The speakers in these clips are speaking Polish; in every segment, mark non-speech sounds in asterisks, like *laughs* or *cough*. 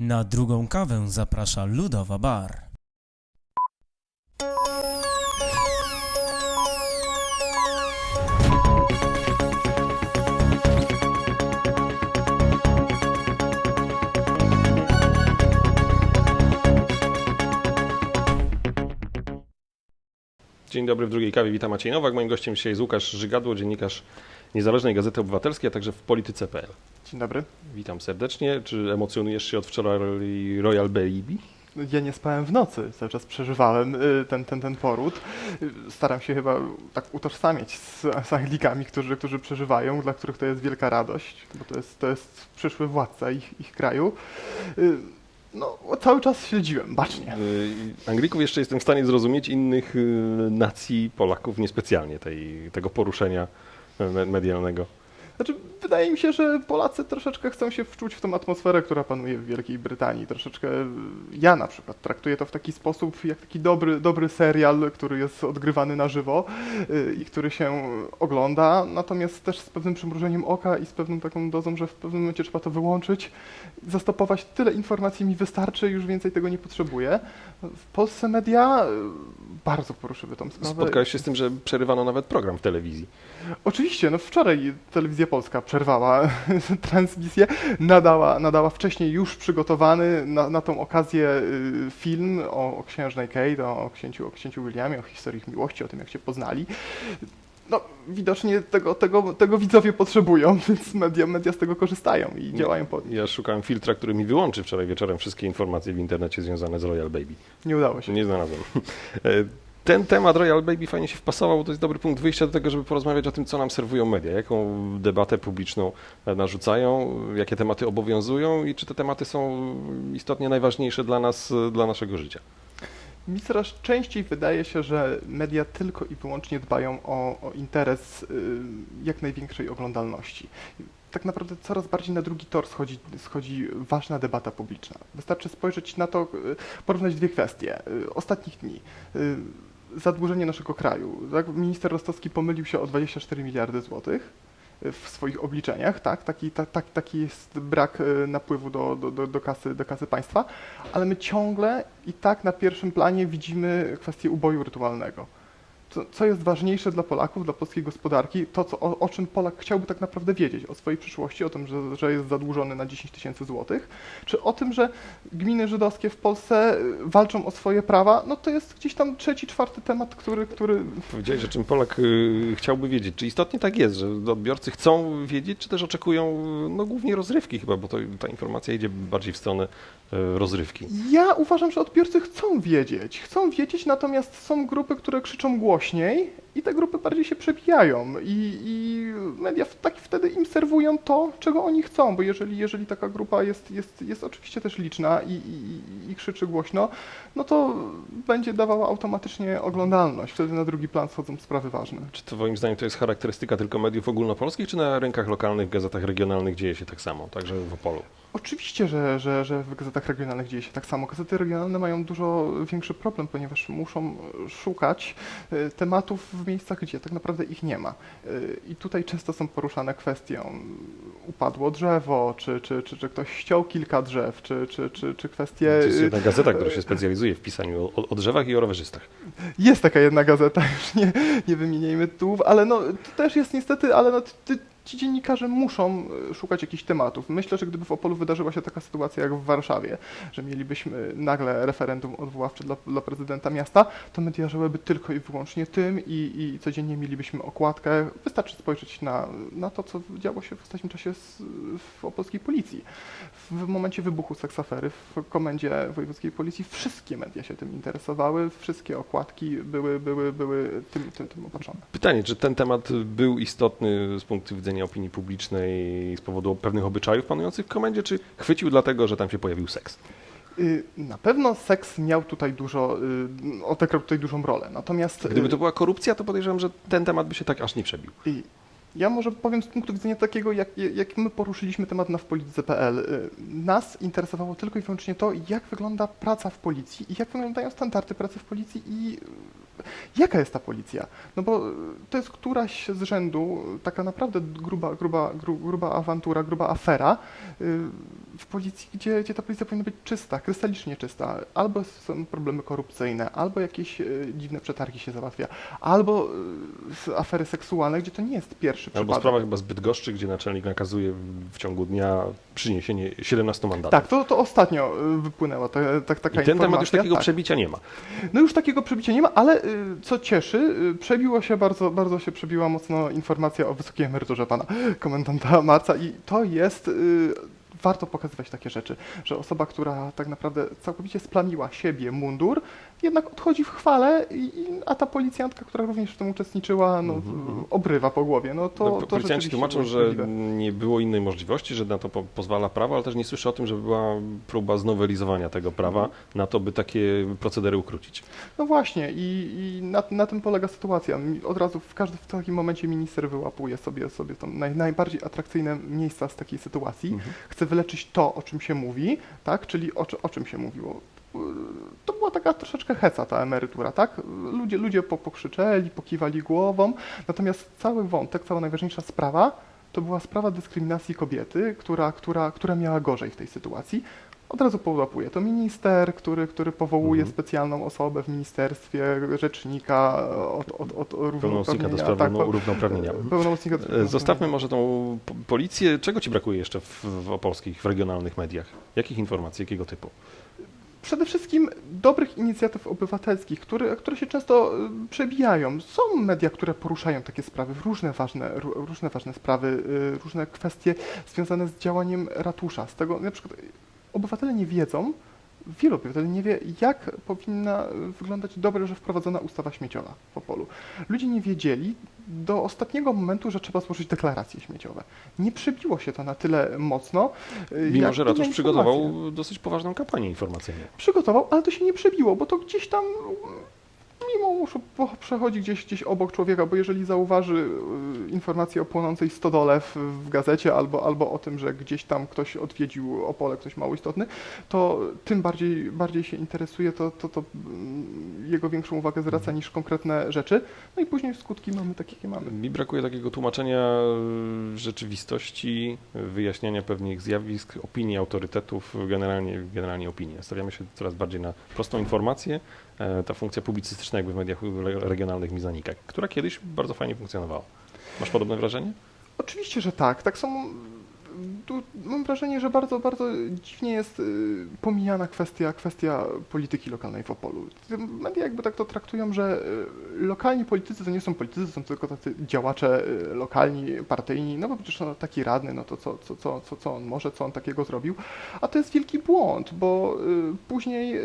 Na drugą kawę zaprasza Ludowa Bar. Dzień dobry w drugiej kawie, witam Maciej Nowak. Moim gościem dzisiaj jest Łukasz Żygadło, dziennikarz Niezależnej Gazety Obywatelskiej, a także w Polityce.pl. Dzień dobry. Witam serdecznie. Czy emocjonujesz się od wczoraj Royal Baby? Ja nie spałem w nocy, cały czas przeżywałem y, ten, ten, ten poród. Y, Staram się chyba tak utożsamiać z, z Anglikami, którzy, którzy przeżywają, dla których to jest wielka radość, bo to jest, to jest przyszły władca ich, ich kraju. Y, No, cały czas śledziłem, bacznie. Yy, Anglików jeszcze jestem w stanie zrozumieć, innych nacji, Polaków niespecjalnie tej, tego poruszenia medialnego. Znaczy, wydaje mi się, że Polacy troszeczkę chcą się wczuć w tą atmosferę, która panuje w Wielkiej Brytanii. Troszeczkę ja na przykład traktuję to w taki sposób, jak taki dobry, dobry serial, który jest odgrywany na żywo y, i który się ogląda, natomiast też z pewnym przymrużeniem oka i z pewną taką dozą, że w pewnym momencie trzeba to wyłączyć, zastopować. Tyle informacji mi wystarczy, już więcej tego nie potrzebuję. W Polsce media y, bardzo poruszyły tą sprawę. Spotkałeś się z tym, że przerywano nawet program w telewizji. Oczywiście, no wczoraj Telewizja Polska przerwała *laughs* transmisję, nadała, nadała wcześniej już przygotowany na, na tą okazję y, film o, o księżnej Kate, o, o, księciu, o księciu Williamie, o historii ich miłości, o tym jak się poznali. No, widocznie tego, tego, tego widzowie potrzebują, *laughs* więc media, media z tego korzystają i działają pod. Ja szukałem filtra, który mi wyłączy wczoraj wieczorem wszystkie informacje w internecie związane z Royal Baby. Nie udało się. Nie znalazłem. *laughs* Ten temat Royal Baby fajnie się wpasował, bo to jest dobry punkt wyjścia do tego, żeby porozmawiać o tym, co nam serwują media, jaką debatę publiczną e, narzucają, jakie tematy obowiązują i czy te tematy są istotnie najważniejsze dla nas, e, dla naszego życia. Mi coraz częściej wydaje się, że media tylko i wyłącznie dbają o, o interes y, jak największej oglądalności. Tak naprawdę coraz bardziej na drugi tor schodzi, schodzi ważna debata publiczna. Wystarczy spojrzeć na to, y, porównać dwie kwestie. Y, Ostatnich dni. Zadłużenie naszego kraju. Tak? Minister Rostowski pomylił się o 24 miliardy złotych y, w swoich obliczeniach, tak? Taki, ta, tak, taki jest brak y, napływu do, do, do, do, kasy, do kasy państwa, ale my ciągle i tak na pierwszym planie widzimy kwestię uboju rytualnego. Co, jest ważniejsze dla Polaków, dla polskiej gospodarki, to co, o, o czym Polak chciałby tak naprawdę wiedzieć, o swojej przyszłości, o tym, że, że jest zadłużony na 10 tysięcy złotych, czy o tym, że gminy żydowskie w Polsce y, walczą o swoje prawa, no to jest gdzieś tam trzeci, czwarty temat, który, który Powiedziałeś, że czym Polak y, chciałby wiedzieć. Czy istotnie tak jest, że odbiorcy chcą wiedzieć, czy też oczekują no, głównie rozrywki chyba, bo to, ta informacja idzie bardziej w stronę y, rozrywki. Ja uważam, że odbiorcy chcą wiedzieć. Chcą wiedzieć, natomiast są grupy, które krzyczą głośniej i te grupy bardziej się przebijają i, i media w- tak wtedy im serwują to, czego oni chcą, bo jeżeli, jeżeli taka grupa jest, jest, jest oczywiście też liczna i, i, i krzyczy głośno, no to będzie dawała automatycznie oglądalność. Wtedy na drugi plan schodzą sprawy ważne. Czy to moim zdaniem to jest charakterystyka tylko mediów ogólnopolskich, czy na rynkach lokalnych, gazetach regionalnych dzieje się tak samo, także w Opolu? Oczywiście, że, że, że w gazetach regionalnych dzieje się tak samo. Gazety regionalne mają dużo większy problem, ponieważ muszą szukać e, tematów w miejscach, gdzie tak naprawdę ich nie ma. E, I tutaj często są poruszane kwestie, um, upadło drzewo, czy, czy, czy, czy ktoś ściął kilka drzew, czy, czy, czy, czy kwestie... To jest jedna gazeta, która się specjalizuje w pisaniu o, o drzewach i o rowerzystach. Jest taka jedna gazeta, *laughs* już nie, nie wymieniajmy tytułów, ale no, to też jest niestety, ale no, ty, ci dziennikarze muszą e, szukać jakichś tematów. Myślę, że gdyby w Opolu wydarzyła się taka sytuacja jak w Warszawie, że mielibyśmy nagle referendum odwoławcze dla, dla prezydenta miasta, to media żyłyby tylko i wyłącznie tym i, i codziennie mielibyśmy okładkę. Wystarczy spojrzeć na, na to, co działo się w ostatnim czasie z, w opolskiej policji. W momencie wybuchu seksafery w komendzie wojewódzkiej policji wszystkie media się tym interesowały, wszystkie okładki były, były, były tym, tym, tym opatrzone. Pytanie, czy ten temat był istotny z punktu widzenia opinii publicznej z powodu pewnych obyczajów panujących w komendzie, czy chwycił dlatego, że tam się pojawił seks? Y, Na pewno seks miał tutaj dużo, y, odegrał tutaj dużą rolę. Natomiast Gdyby y, to była korupcja, to podejrzewam, że ten temat by się tak aż nie przebił. ja może powiem z punktu widzenia takiego, jak, jak my poruszyliśmy temat na wpolityce.pl. Nas interesowało tylko i wyłącznie to, jak wygląda praca w policji i jak wyglądają standardy pracy w policji i jaka jest ta policja. No bo y, to jest któraś z rzędu, taka naprawdę gruba, gruba, gru, gruba awantura, gruba afera. y, w policji, gdzie, gdzie ta policja powinna być czysta, krystalicznie czysta. Albo są problemy korupcyjne, albo jakieś dziwne przetargi się załatwia, albo afery seksualne, gdzie to nie jest pierwszy Albo przypadek. sprawa chyba zbyt goszczy, gdzie naczelnik nakazuje w ciągu dnia przyniesienie 17 mandatów. Tak, to, to ostatnio e, wypłynęła ta, ta, taka I ten temat już informacja. takiego tak. przebicia nie ma. No już takiego przebicia nie ma, ale y, co cieszy, y, przebiło się bardzo, bardzo się przebiła mocno informacja o wysokiej emeryturze pana komendanta Marca i to jest, y, warto pokazywać takie rzeczy, że osoba, która tak naprawdę całkowicie splamiła siebie mundur, jednak odchodzi w chwale, i, a ta policjantka, która również w tym uczestniczyła, no, Mhm, mhm. obrywa po głowie. No to, No, to Policjanci tłumaczą, że nie było innej możliwości, że na to po pozwala prawo, ale też nie słyszę o tym, żeby była próba znowelizowania tego prawa Mhm. na to, by takie procedery ukrócić. No właśnie i, i na, na tym polega sytuacja. Od razu w każdym w takim momencie minister wyłapuje sobie, sobie tam naj, najbardziej atrakcyjne miejsca z takiej sytuacji. Mhm. Chce wyleczyć to, o czym się mówi, tak? Czyli o, o czym się mówiło. To była taka troszeczkę heca ta emerytura, tak? Ludzie, ludzie po- pokrzyczeli, pokiwali głową, natomiast cały wątek, cała najważniejsza sprawa to była sprawa dyskryminacji kobiety, która, która, która miała gorzej w tej sytuacji. Od razu połapuje to minister, który, który powołuje Mhm. specjalną osobę w ministerstwie, rzecznika od, od, od Pełnomocnika do spraw tak, równo- równouprawnienia. Pełnomocnika do E, Zostawmy może tą po- policję. Czego ci brakuje jeszcze w, w opolskich, w regionalnych mediach? Jakich informacji, jakiego typu? Przede wszystkim dobrych inicjatyw obywatelskich, które, które się często y, przebijają. Są media, które poruszają takie sprawy, różne ważne, ró- różne ważne sprawy, różne kwestie związane z działaniem ratusza. Z tego na przykład obywatele nie wiedzą, wielu obywateli nie wie, jak powinna wyglądać dobrze wprowadzona ustawa śmieciowa w Opolu. Ludzie nie wiedzieli do ostatniego momentu, że trzeba złożyć deklaracje śmieciowe. Nie przebiło się to na tyle mocno. Mimo, że Ratusz przygotował dosyć poważną kampanię informacyjną. przygotował, ale to się nie przebiło, bo to gdzieś tam mimo po- przechodzi gdzieś, gdzieś obok człowieka, bo jeżeli zauważy y, informację o płonącej stodole w, w gazecie albo, albo o tym, że gdzieś tam ktoś odwiedził Opole, ktoś mało istotny, to tym bardziej, bardziej się interesuje, to, to, to mm, jego większą uwagę zwraca niż konkretne rzeczy. No i później skutki mamy takie, jakie mamy. Mi brakuje takiego tłumaczenia e, rzeczywistości, wyjaśniania pewnych zjawisk, opinii autorytetów, generalnie, generalnie opinii. Stawiamy się coraz bardziej na prostą informację. E, Ta funkcja publicystyczna jakby w mediach re- regionalnych mi zanika, która kiedyś bardzo fajnie funkcjonowała. Masz podobne wrażenie? Oczywiście, że tak. Tak. Tu mam wrażenie, że bardzo, bardzo dziwnie jest y, pomijana kwestia, kwestia polityki lokalnej w Opolu. Media jakby tak to traktują, że y, lokalni politycy to nie są politycy, są tylko tacy działacze y, lokalni, partyjni, no bo przecież no, taki radny, no to co, co, co, co, co on może, co on takiego zrobił. A to jest wielki błąd, bo później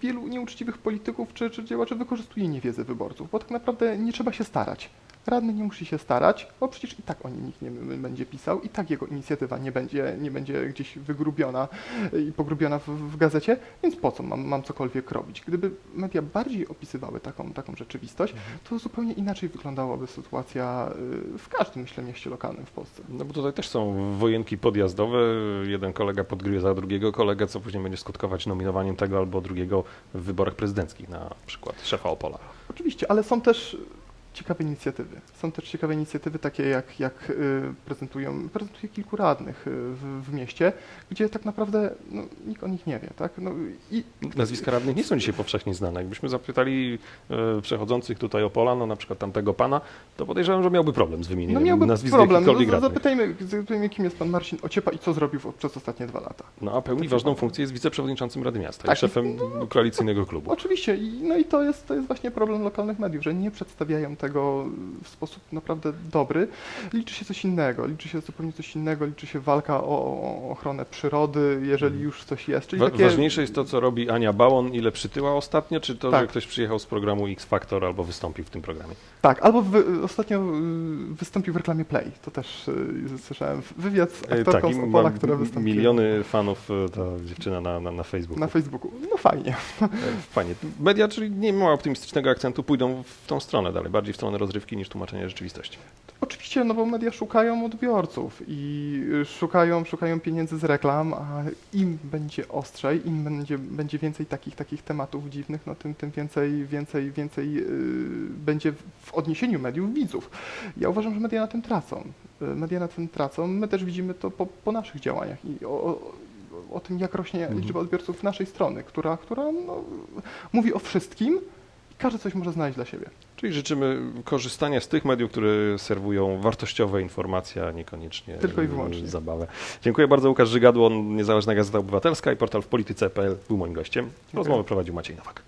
wielu nieuczciwych polityków czy, czy działaczy wykorzystuje niewiedzę wyborców, bo tak naprawdę nie trzeba się starać. Radny nie musi się starać, bo przecież i tak o nim nikt nie będzie pisał, i tak jego inicjatywa nie będzie, nie będzie gdzieś wygrubiona y, i pogrubiona w, w gazecie, więc po co mam, mam cokolwiek robić? Gdyby media bardziej opisywały taką, taką rzeczywistość, to zupełnie inaczej wyglądałaby sytuacja y, w każdym, myślę, mieście lokalnym w Polsce. No bo tutaj też są wojenki podjazdowe. Jeden kolega podgryza drugiego kolegę, co później będzie skutkować nominowaniem tego albo drugiego w wyborach prezydenckich, na przykład szefa Opola. Oczywiście, ale są też ciekawe inicjatywy. Są też ciekawe inicjatywy takie jak, jak y, prezentują, prezentuje kilku radnych y, w, w mieście, gdzie tak naprawdę no, nikt o nich nie wie. Tak? No, i, Nazwiska radnych nie są dzisiaj powszechnie znane. Jakbyśmy zapytali e, przechodzących tutaj Opola, no na przykład tamtego pana, to podejrzewam, że miałby problem z no wymienieniem miałby nazwisk problem. No, radnych. zapytajmy, zapytajmy, kim jest pan Marcin Ociepa i co zrobił przez ostatnie dwa lata. No a pełni ważną funkcję jest wiceprzewodniczącym Rady Miasta Tak, i szefem koalicyjnego klubu. Oczywiście, i, no i to jest, to jest właśnie problem lokalnych mediów, że nie przedstawiają tego w sposób naprawdę dobry. Liczy się coś innego, liczy się zupełnie coś innego, liczy się walka o, o ochronę przyrody, jeżeli już coś jest. Czyli Wa- takie, Ważniejsze jest to, co robi Ania Bałon, ile przytyła ostatnio, czy to, że Tak. ktoś przyjechał z programu X Factor albo wystąpił w tym programie? Tak, albo wy, ostatnio y, wystąpił w reklamie Play. To też y, słyszałem wywiad z E, aktorką i z Opola, która wystąpiła miliony fanów e, ta dziewczyna na, na, na Facebooku. na Facebooku. No fajnie. E, Fajnie. Media, czyli nie ma optymistycznego akcentu, pójdą w tą stronę dalej, bardziej w stronę rozrywki niż tłumaczenia rzeczywistości. Oczywiście, no bo media szukają odbiorców i y, szukają, szukają pieniędzy z reklam, a im będzie ostrzej, im będzie, będzie więcej takich, takich tematów dziwnych, no tym, tym więcej, więcej, więcej yy, będzie w- odniesieniu mediów widzów. Ja uważam, że media na tym tracą. Y, Media na tym tracą. My też widzimy to po, po naszych działaniach i o, o, o tym, jak rośnie Mhm. liczba odbiorców naszej strony, która, która no, mówi o wszystkim i każdy coś może znaleźć dla siebie. Czyli życzymy korzystania z tych mediów, które serwują wartościowe informacje, a niekoniecznie Tylko i wyłącznie. zabawę. Dziękuję bardzo. Łukasz Żygadło, Niezależna Gazeta Obywatelska i portal w polityce.pl był moim gościem. Rozmowę prowadził Maciej Nowak.